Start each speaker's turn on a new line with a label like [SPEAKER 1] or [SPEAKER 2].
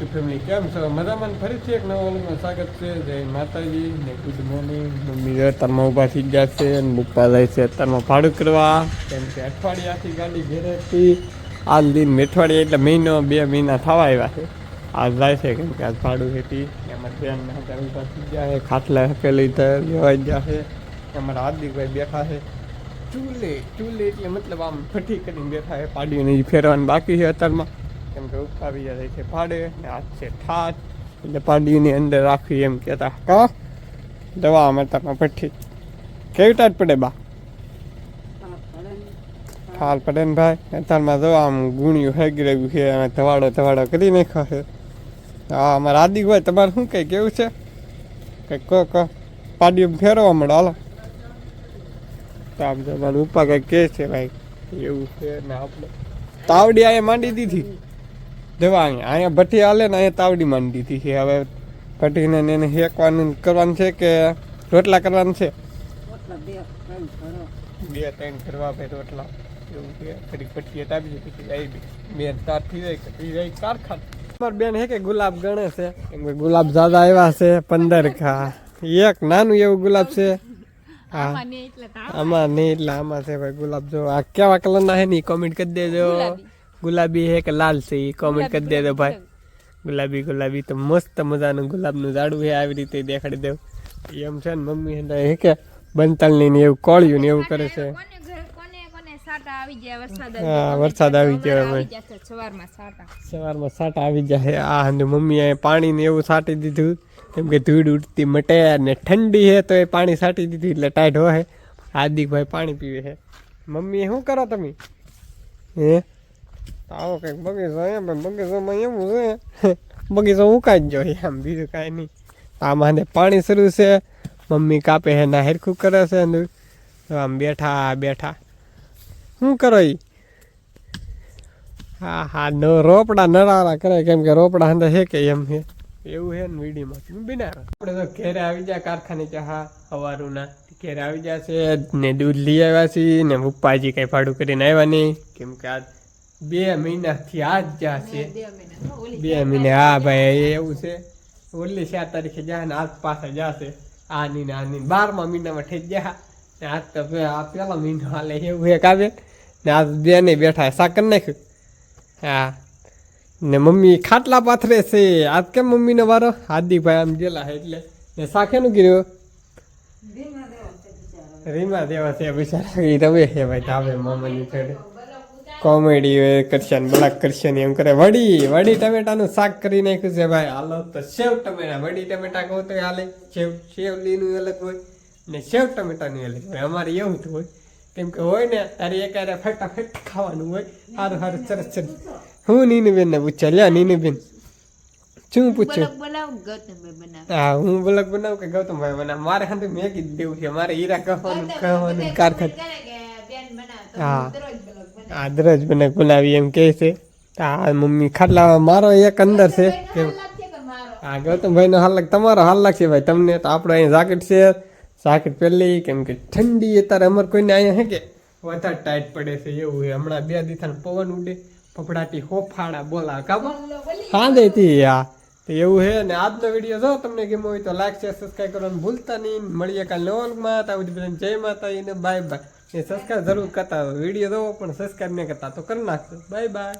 [SPEAKER 1] YouTube family કેમ છો? મજામાં ફરીથી એક નવા ઓલમાં સ્વાગત છે. જય માતાજી ને ગુડ મોર્નિંગ. મમ્મી અત્યારમાં ઊભા થઈ ગયા છે અને મૂકવા જાય છે અત્યારમાં ભાડું કરવા. કેમ કે અઠવાડિયાથી ગાડી ઘેરે હતી. આજ દિન અઠવાડિયા એટલે મહિનો બે મહિના થવા આવ્યા છે. આજ જાય છે કેમ કે આજ ભાડું હતી. એમાં ધ્યાન ના ઊભા થઈ ગયા છે. ખાટલા હકેલી લેવાઈ ગયા છે. અમારા હાર્દિકભાઈ બેઠા છે. ચૂલે ચૂલે એટલે મતલબ આમ ફટી કરીને બેઠા છે. પાડીને ફેરવાનું બાકી છે અત્યારમાં. કેમ કે ઉપકાવી જાય છે ને હાથ છે ઠાત એટલે પાડીની અંદર રાખવી એમ કહેતા. કા? દવા અમે પઠ્ઠી કેવી ટાઈટ પડે બા? હાલ પડે ને ભાઈ. અત્યારમાં જો આમ ગુણ્યું હેગી રહ્યું છે અને ધવાડો ધવાડો કરી નાખ્યો છે. હા અમારા હોય તમારે શું કંઈ કેવું છે? કંઈક કહો કહો. પાડીઓ ફેરવા મળો, હાલો. તો આમ જવાનું ઉપા કંઈક કહે છે ભાઈ. એવું છે ને આપણે. તાવડી અહીંયા માંડી દીધી. જવા અહીંયા અહીંયા ભઠ્ઠી હાલે ને અહીંયા તાવડી માંડી દીધી છે. હવે ભઠ્ઠીને ને એને શેકવાનું કરવાનું છે કે રોટલા કરવાનું છે? બે ત્રણ કરવા ભાઈ રોટલા. એવું કે ઘડીક ભઠ્ઠીએ તાપી પછી આવી બી તાર થઈ જાય થઈ જાય કારખાન. મારી બેન હે કે ગુલાબ ગણે છે? ગુલાબ દાદા આવ્યા છે પંદર ખા. એક નાનું એવું ગુલાબ છે. આમાં નહીં એટલે આમાં. છે ભાઈ ગુલાબ. જો આ કેવા કલરના હે ની કોમેન્ટ કરી દેજો. ગુલાબી હે કે લાલ છે? એ કોમેન્ટ કરી દેજો ભાઈ. ગુલાબી ગુલાબી તો મસ્ત મજાનું ગુલાબનું ઝાડું છે આવી રીતે દેખાડી દેવું. એમ છે ને મમ્મી એને હે કે બંતાલની ને એવું કોળિયું ને એવું કરે છે. હા, વરસાદ આવી ગયા.
[SPEAKER 2] સવારમાં સાટા.
[SPEAKER 1] આવી જાય આ અને મમ્મીએ પાણી ને એવું સાટી દીધું. કેમ કે ધૂળ ઉડતી મટે ઠંડી છે તો એ પાણી સાટી દીધું એટલે ટાઈટ હોય હાર્દિકભાઈ પાણી પીવે છે મમ્મી શું કરો તમે? હે? આવો કંઈક બગીચો એમ બગીચામાં એવું છે. બગીચો ઉકાઈ જ જોઈએ આમ બીજું કાંઈ નહીં. આમાં પાણી શરૂ છે, મમ્મી કાપે છે, ના હેરખું કરે છે આમ બેઠા બેઠા. શું કરો એ હા હા, ન રોપડા નરારા કરે, કેમ કે રોપડા અંદર છે કે એમ છે. એવું છે ને વીડીમાં બિના? આપણે તો ઘેરે આવી જાય કારખાને કે હા સવારુના ઘેરે આવી છે ને દૂધ લઈ આવ્યા છીએ ને પપ્પાજી કઈ ભાડું કરીને આવ્યા નહીં. કેમ કે આ બે મહિનાથી આ જ જ્યાં છે. બે મહિને. હા ભાઈ એવું છે. ઓલી ચાર તારીખે જાય ને આજ પાસે જશે આની ની આની બારમા મહિનામાં ઠેક જ્યા ને આજ તો આ પેલા મહિનો હાલે એવું એક આવે. ને આજ બે ને બેઠા સાકર નાખ્યું. હા. ને મમ્મી ખાટલા પાથરે છે. આજ કેમ મમ્મીનો વારો? હાર્દિકભાઈ આમ ગયેલા છે એટલે. ને શાકેનું કર્યું રીમા દેવા છે બિચારા. એ રવે છે ભાઈ ધાબે મામાની જોડે. કોમેડી કરશે ને બ્લાક કરશે ને એમ કરે. વડી વડી ટમેટાનું શાક કરી નાખ્યું છે ભાઈ. હાલો તો સેવ ટમેટા. વડી ટમેટા કહું તો હાલે. સેવ સેવ લીનું અલગ હોય ને સેવ ટમેટાનું અલગ હોય. અમારે એવું જ હોય. કેમ કે હોય ને તારે એકારે ફટાફટ ખાવાનું હોય. સારું સારું સરસ સરસ. હું નીનુબેન ને પૂછ્યા લ્યા નીનુબેન શું પૂછ્યું? હા હું બ્લોગ બનાવું કે ગૌતમભાઈ બનાવ? મારે હાથે મેં જ દેવું છે. મારે હીરા કહેવાનું કહેવાનું કારખાન હા. આ દરજ મને ગુલાબી એમ કહે છે. આ મમ્મી ખાટલા મારો એક અંદર છે કેમ હા ગૌતમભાઈનો હાલ તમારો હાલ લાગશે ભાઈ તમને તો આપણો અહીંયા જાકેટ છે. જાકેટ પહેલી કેમ કે ઠંડી અત્યારે અમારે કોઈને અહીંયા હે કે વધારે ટાઈટ પડે છે એવું છે. હમણાં બે દિવસ પવન ઉડે ફફડાટી હોફાડા બોલા કાબો હા દેતી આ. તો એવું છે. ને આજનો વીડિયો જો તમને ગમ્યો હોય તો લાઈક શેર સબસ્ક્રાઈબ કરવાનું ભૂલતા નહીં. મળીએ કાલ ત્યાં સુધી જય માતા બાય બાય એ સબસ્ક્રાઈબ જરૂર કરતા વીડિયો દો પણ સબસ્ક્રાઈબ નહીં કરતા. તો કરી નાખજો. Bye bye.